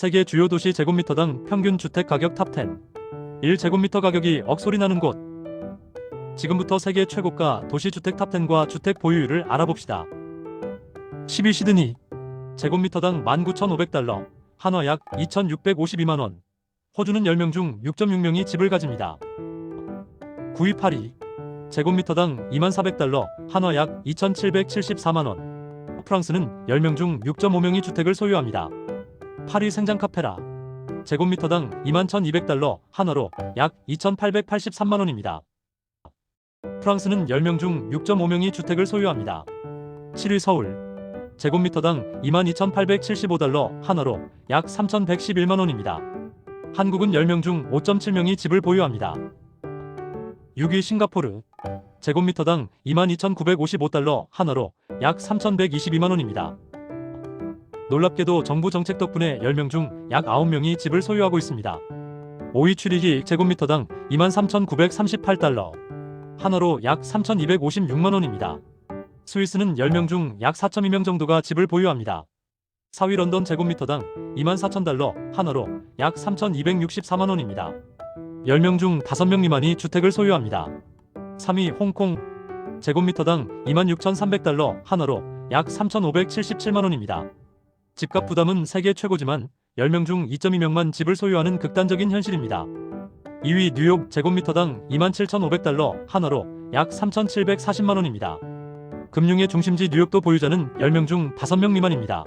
세계 주요 도시 제곱미터당 평균 주택 가격 탑10 1제곱미터 가격이 억소리 나는 곳. 지금부터 세계 최고가 도시 주택 탑10과 주택 보유율을 알아봅시다. 12 시드니. 제곱미터당 19,500달러. 한화 약 2,652만원. 호주는 10명 중 6.6명이 집을 가집니다. 9위 파리 제곱미터당 2400달러. 한화 약 2,774만원. 프랑스는 10명 중 6.5명이 주택을 소유합니다 파리 생장 카페라. 제곱미터당 21,200달러 한화로 약 2,883만 원입니다. 프랑스는 10명 중 6.5명이 주택을 소유합니다. 7위 서울. 제곱미터당 22,875달러 한화로 약 3,111만 원입니다. 한국은 10명 중 5.7명이 집을 보유합니다. 6위 싱가포르. 제곱미터당 22,955달러 한화로 약 3,122만 원입니다 놀랍게도 정부 정책 덕분에 10명 중 약 9명이 집을 소유하고 있습니다. 5위 추리기 제곱미터당 23,938달러 한화로 약 3,256만원입니다. 스위스는 10명 중 약 4.2명 정도가 집을 보유합니다. 4위 런던 제곱미터당 24,000달러 한화로 약 3,264만원입니다. 10명 중 5명 미만이 주택을 소유합니다. 3위 홍콩 제곱미터당 26,300달러 한화로 약 3,577만원입니다 집값 부담은 세계 최고지만 10명 중 2.2명만 집을 소유하는 극단적인 현실입니다 2위 뉴욕 제곱미터당 27,500달러 한화로 약 3,740만 원입니다 금융의 중심지 뉴욕도 보유자는 10명 중 5명 미만입니다.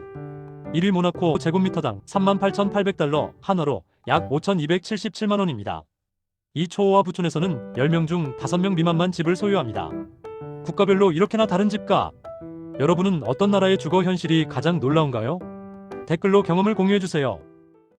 1위 모나코 제곱미터당 38,800달러 한화로 약 5,277만 원입니다. 이 초호화 부촌에서는 10명 중 5명 미만만 집을 소유합니다. 국가별로 이렇게나 다른 집값. 여러분은 어떤 나라의 주거 현실이 가장 놀라운가요? 댓글로 경험을 공유해주세요.